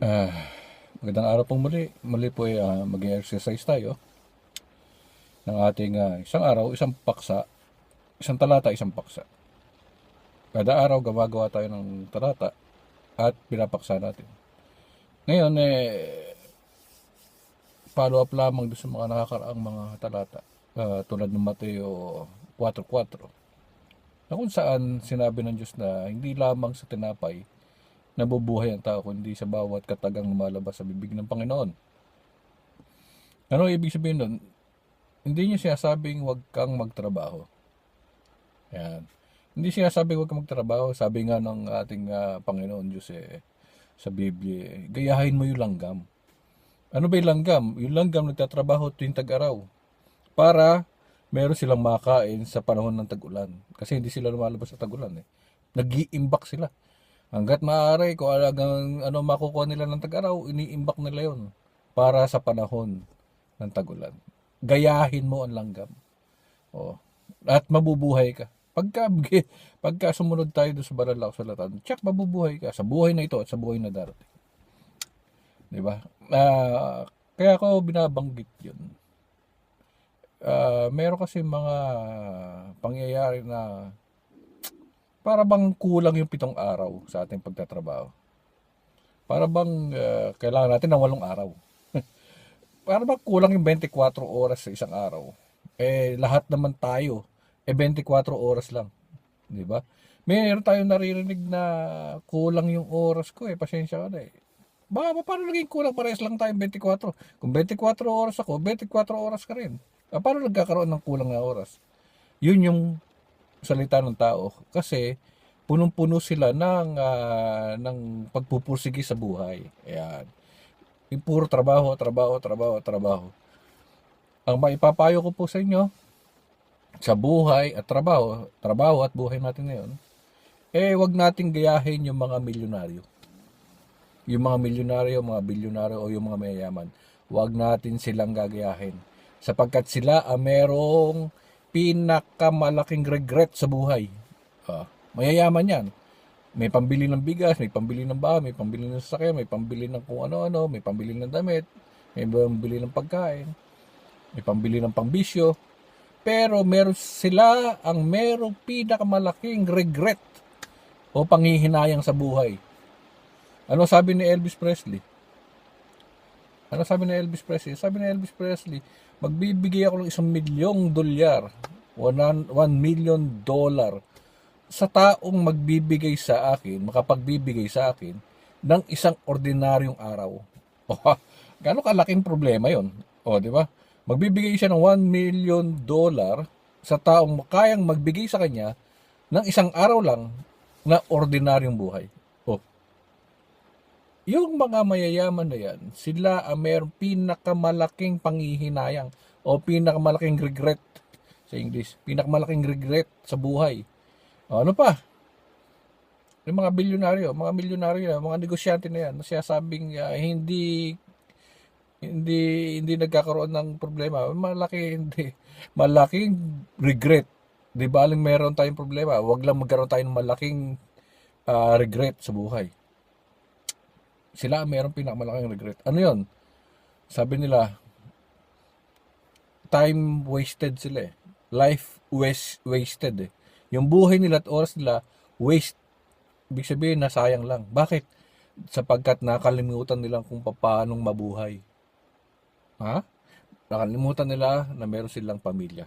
Ah, magandang araw pong muli. Muli po ay ah, mag-exercise tayo ng ating ah, isang araw, isang paksa, isang talata, isang paksa. Kada araw gumagawa tayo ng talata at pinapaksa natin. Ngayon, eh, follow up lamang doon sa mga nakakaraang mga talata ah, tulad ng Mateo 4.4 na kung saan sinabi ng Diyos na hindi lamang sa tinapay nabubuhay ang tao kundi sa bawat katagang lumalabas sa bibig ng Panginoon. Ano ibig sabihin nun? Hindi niya sinasabing huwag kang magtrabaho. Yan. Hindi sinasabing huwag kang magtrabaho. Sabi nga ng ating ah, Panginoon Diyos eh, sa Biblia, gayahin mo yung langgam. Ano ba yung langgam? Yung langgam nagtatrabaho tuwing tag-araw para meron silang makain sa panahon ng tag-ulan. Kasi hindi sila lumalabas sa tag-ulan eh. Nag-iimbak sila. Hanggat maaari, kung alagang ano makukuha nila ng tag-araw, iniimbak nila yon para sa panahon ng tag-ulan. Gayahin mo ang langgam. O, at mabubuhay ka. Pagka, pagka sumunod tayo doon sa banal na kasulatan, tsak mabubuhay ka sa buhay na ito at sa buhay na darating. Di ba? Ah, kaya ako binabanggit yun. Ah, meron kasi mga pangyayari na para bang kulang yung pitong araw sa ating pagtatrabaho. Para bang ah, kailangan natin ng walong araw. para bang kulang yung 24 oras sa isang araw. Eh, lahat naman tayo, eh 24 oras lang. Di ba? Meron tayong naririnig na kulang yung oras ko eh. Pasensya ka na eh. Baka ba, paano naging kulang parehas lang tayong 24? Kung 24 oras ako, 24 oras ka rin. Ah, paano nagkakaroon ng kulang na oras? Yun yung salita ng tao kasi punong-puno sila ng ah, ng pagpupursige sa buhay. Ayan. Puro trabaho, trabaho, trabaho, trabaho. Ang maipapayo ko po sa inyo sa buhay at trabaho, trabaho at buhay natin ngayon, eh wag nating gayahin yung mga milyonaryo. Yung mga milyonaryo, mga bilyonaryo o yung mga mayayaman. Wag natin silang gagayahin sapagkat sila ang merong pinakamalaking regret sa buhay. Ah, mayayaman yan. May pambili ng bigas, may pambili ng bahay, may pambili ng sasakyan, may pambili ng kung ano-ano, may pambili ng damit, may pambili ng pagkain, may pambili ng pangbisyo. Pero meron sila ang merong pinakamalaking regret o panghihinayang sa buhay. Ano sabi ni Elvis Presley? Ano sabi ni Elvis Presley? Sabi ni Elvis Presley, magbibigay ako ng isang milyong dolyar, one, one million dollar, sa taong magbibigay sa akin, makapagbibigay sa akin, ng isang ordinaryong araw. O, gano'ng kalaking problema yon O, di ba? Magbibigay siya ng 1 million dollar sa taong kayang magbigay sa kanya ng isang araw lang na ordinaryong buhay. Yung mga mayayaman na yan, sila ang mayroong pinakamalaking panghihinayang o pinakamalaking regret sa English. Pinakamalaking regret sa buhay. O, ano pa? Yung mga bilyonaryo, mga milyonaryo na, mga negosyante na yan, na sinasabing ah, hindi hindi hindi nagkakaroon ng problema. Malaki hindi malaking regret. Di ba aling meron tayong problema? Huwag lang magkaroon tayo ng malaking ah, regret sa buhay. Sila meron pinakamalaking regret. Ano yon? Sabi nila, time wasted sila eh. Life was wasted eh. Yung buhay nila at oras nila, waste. Ibig sabihin, nasayang lang. Bakit? Sapagkat nakalimutan nila kung paano mabuhay. Ha? Nakalimutan nila na meron silang pamilya.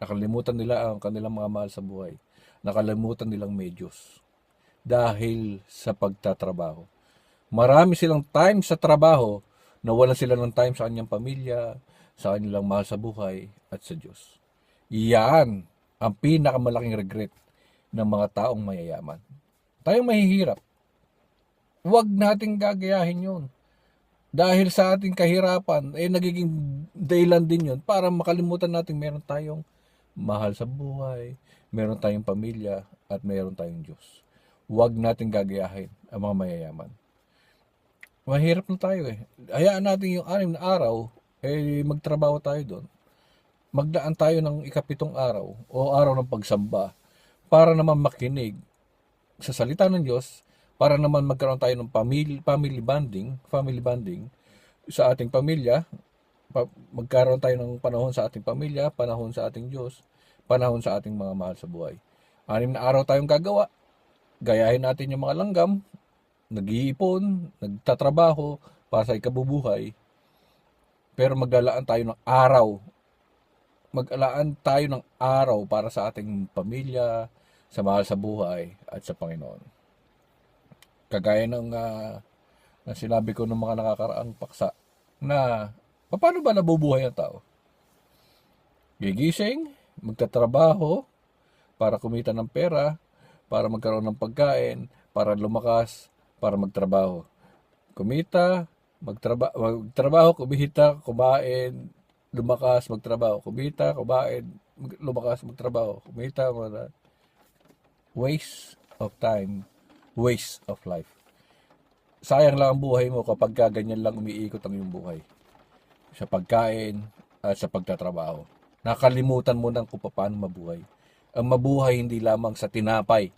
Nakalimutan nila ang kanilang mga mahal sa buhay. Nakalimutan nilang may Diyos. Dahil sa pagtatrabaho. Marami silang time sa trabaho na wala sila ng time sa kanyang pamilya, sa kanilang mahal sa buhay, at sa Diyos. Iyan ang pinakamalaking regret ng mga taong mayayaman. Tayong mahihirap. Huwag nating gagayahin yun. Dahil sa ating kahirapan, eh nagiging dahilan din yun para makalimutan natin meron tayong mahal sa buhay, meron tayong pamilya, at meron tayong Diyos. Huwag nating gagayahin ang mga mayayaman. Mahirap na tayo eh. Hayaan natin yung anim na araw, eh magtrabaho tayo doon. Magdaan tayo ng ikapitong araw o araw ng pagsamba para naman makinig sa salita ng Diyos para naman magkaroon tayo ng family, family bonding, family bonding sa ating pamilya, pa- magkaroon tayo ng panahon sa ating pamilya, panahon sa ating Diyos, panahon sa ating mga mahal sa buhay. Anim na araw tayong gagawa. Gayahin natin yung mga langgam, nag-iipon, nagtatrabaho para sa ikabubuhay. Pero maglalaan tayo ng araw. Maglalaan tayo ng araw para sa ating pamilya, sa mahal sa buhay, at sa Panginoon. Kagaya ng ah, na sinabi ko ng mga nakakaraang paksa na paano ba nabubuhay ang tao? Gigising, magtatrabaho para kumita ng pera, para magkaroon ng pagkain, para lumakas, para magtrabaho. Kumita, magtraba magtrabaho, kumita, kumain, lumakas, magtrabaho. Kumita, kumain, mag- lumakas, magtrabaho. Kumita, mga waste of time, waste of life. Sayang lang ang buhay mo kapag ka ganyan lang umiikot ang iyong buhay. Sa pagkain at sa pagtatrabaho. Nakalimutan mo nang kung paano mabuhay. Ang mabuhay hindi lamang sa tinapay,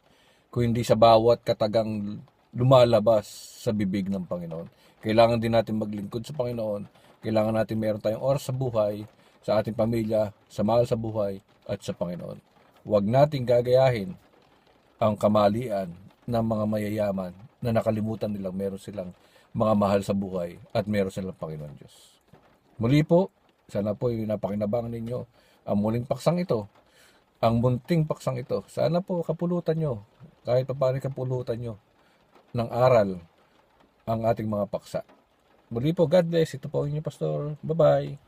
kundi sa bawat katagang lumalabas sa bibig ng Panginoon. Kailangan din natin maglingkod sa Panginoon. Kailangan natin meron tayong oras sa buhay, sa ating pamilya, sa mahal sa buhay, at sa Panginoon. Huwag nating gagayahin ang kamalian ng mga mayayaman na nakalimutan nilang meron silang mga mahal sa buhay at meron silang Panginoon Diyos. Muli po, sana po yung napakinabangan ninyo ang muling paksang ito, ang munting paksang ito. Sana po kapulutan nyo, kahit pa paano kapulutan nyo ng aral ang ating mga paksa. Muli po, God bless. Ito po ang inyong pastor. Bye-bye.